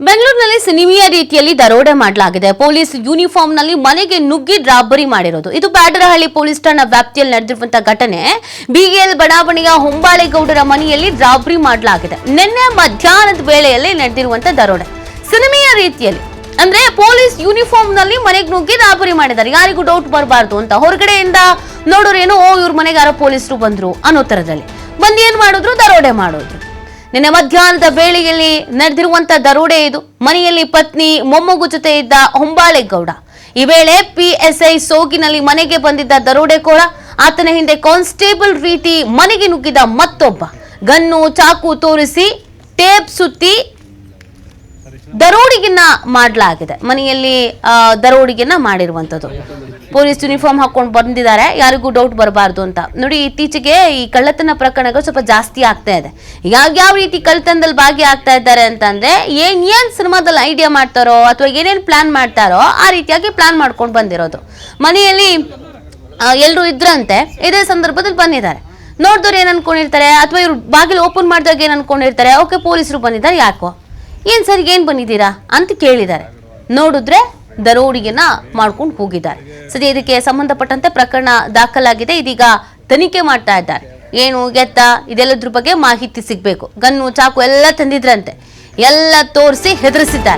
ಬೆಂಗಳೂರಿನಲ್ಲಿ ಸಿನಿಮೀಯ ರೀತಿಯಲ್ಲಿ ದರೋಡೆ ಮಾಡಲಾಗಿದೆ. ಪೊಲೀಸ್ ಯೂನಿಫಾರ್ಮ್ನಲ್ಲಿ ಮನೆಗೆ ನುಗ್ಗಿ ರಾಬರಿ ಮಾಡಿರೋದು. ಇದು ಬ್ಯಾಡರಹಳ್ಳಿ ಪೊಲೀಸ್ ಠಾಣಾ ವ್ಯಾಪ್ತಿಯಲ್ಲಿ ನಡೆದಿರುವಂತಹ ಘಟನೆ. ಬಿಎಲ್ ಬಡಾವಣೆಯ ಹೊಂಬಾಳೆಗೌಡರ ಮನೆಯಲ್ಲಿ ರಾಬರಿ ಮಾಡಲಾಗಿದೆ. ನಿನ್ನೆ ಮಧ್ಯಾಹ್ನದ ವೇಳೆಯಲ್ಲಿ ನಡೆದಿರುವಂತಹ ದರೋಡೆ. ಸಿನಿಮೀಯ ರೀತಿಯಲ್ಲಿ. ಅಂದ್ರೆ ಪೊಲೀಸ್ ಯೂನಿಫಾರ್ಮ್ನಲ್ಲಿ ಮನೆಗೆ ನುಗ್ಗಿ ರಾಬರಿ ಮಾಡಿದ್ದಾರೆ. ಯಾರಿಗೂ ಡೌಟ್ ಬರಬಾರ್ದು ಅಂತ. ಹೊರಗಡೆಯಿಂದ ನೋಡೋರೇನೋ ಓ, ಇವ್ರ ಮನೆಗೆ ಯಾರೋ ಪೊಲೀಸರು ಬಂದ್ರು ಅನ್ನೋ ತರದಲ್ಲಿ ಬಂದು ಏನ್ ಮಾಡಿದ್ರು? ದರೋಡೆ ಮಾಡೋದು ನಿನ್ನೆ ಮಧ್ಯಾಹ್ನದ ವೇಳೆಯಲ್ಲಿ ನಡೆದಿರುವಂತ ದರೋಡೆ ಇದು. ಮನೆಯಲ್ಲಿ ಪತ್ನಿ, ಮೊಮ್ಮಗು ಜೊತೆ ಇದ್ದ ಹೊಂಬಾಳೆಗೌಡ. ಈ ವೇಳೆ ಪಿಎಸ್ಐ ಸೋಗಿನಲ್ಲಿ ಮನೆಗೆ ಬಂದಿದ್ದ ದರೋಡೆಕೋರ ಆತನ ಹಿಂದೆ ಕಾನ್ಸ್ಟೇಬಲ್ ರೀತಿ ಮನೆಗೆ ನುಗ್ಗಿದ ಮತ್ತೊಬ್ಬ. ಗನ್ನು, ಚಾಕು ತೋರಿಸಿ ಟೇಪ್ ಸುತ್ತಿ ದರೋಡಿಗಿನ್ನ ಮಾಡಲಾಗಿದೆ. ಮನೆಯಲ್ಲಿ ದರೋಡಿಗೆನ್ನ ಮಾಡಿರುವಂಥದ್ದು. ಪೊಲೀಸ್ ಯೂನಿಫಾರ್ಮ್ ಹಾಕೊಂಡು ಬಂದಿದ್ದಾರೆ, ಯಾರಿಗೂ ಡೌಟ್ ಬರಬಾರ್ದು ಅಂತ. ನೋಡಿ, ಇತ್ತೀಚೆಗೆ ಈ ಕಳ್ಳತನ ಪ್ರಕರಣಗಳು ಸ್ವಲ್ಪ ಜಾಸ್ತಿ ಆಗ್ತಾ ಇದೆ. ಯಾವ ರೀತಿ ಕಳ್ಳತನದಲ್ಲಿ ಭಾಗಿ ಆಗ್ತಾ ಇದ್ದಾರೆ ಅಂತಂದ್ರೆ, ಏನ್ ಏನ್ ಸಿನಿಮಾದಲ್ಲಿ ಐಡಿಯಾ ಮಾಡ್ತಾರೋ ಅಥವಾ ಏನೇನ್ ಪ್ಲಾನ್ ಮಾಡ್ತಾರೋ ಆ ರೀತಿಯಾಗಿ ಪ್ಲಾನ್ ಮಾಡ್ಕೊಂಡು ಬಂದಿರೋದು. ಮನೆಯಲ್ಲಿ ಎಲ್ಲರೂ ಇದ್ರಂತೆ, ಇದೇ ಸಂದರ್ಭದಲ್ಲಿ ಬಂದಿದ್ದಾರೆ. ನೋಡಿದವ್ರು ಏನು ಅನ್ಕೊಂಡಿರ್ತಾರೆ? ಅಥವಾ ಇವ್ರು ಬಾಗಿಲು ಓಪನ್ ಮಾಡಿದಾಗ ಏನು ಅನ್ಕೊಂಡಿರ್ತಾರೆ? ಓಕೆ, ಪೊಲೀಸರು ಬಂದಿದ್ದಾರೆ, ಯಾಕೋ? ಏನ್ ಸರ್ ಏನು ಬಂದಿದ್ದೀರಾ? ಅಂತ ಕೇಳಿದ್ದಾರೆ. ನೋಡಿದ್ರೆ ದರೋಡಿಗೆನ ಮಾಡ್ಕೊಂಡು ಹೋಗಿದ್ದಾರೆ. ಸದ್ಯ ಇದಕ್ಕೆ ಸಂಬಂಧಪಟ್ಟಂತೆ ಪ್ರಕರಣ ದಾಖಲಾಗಿದೆ. ಇದೀಗ ತನಿಖೆ ಮಾಡ್ತಾ ಇದ್ದಾರೆ. ಏನು ಎತ್ತ ಇದೆಲ್ಲದ್ರ ಬಗ್ಗೆ ಮಾಹಿತಿ ಸಿಗ್ಬೇಕು. ಗನ್ನು, ಚಾಕು ಎಲ್ಲ ತಂದಿದ್ರಂತೆ. ಎಲ್ಲ ತೋರಿಸಿ ಹೆದರಿಸಿದ್ದಾರೆ.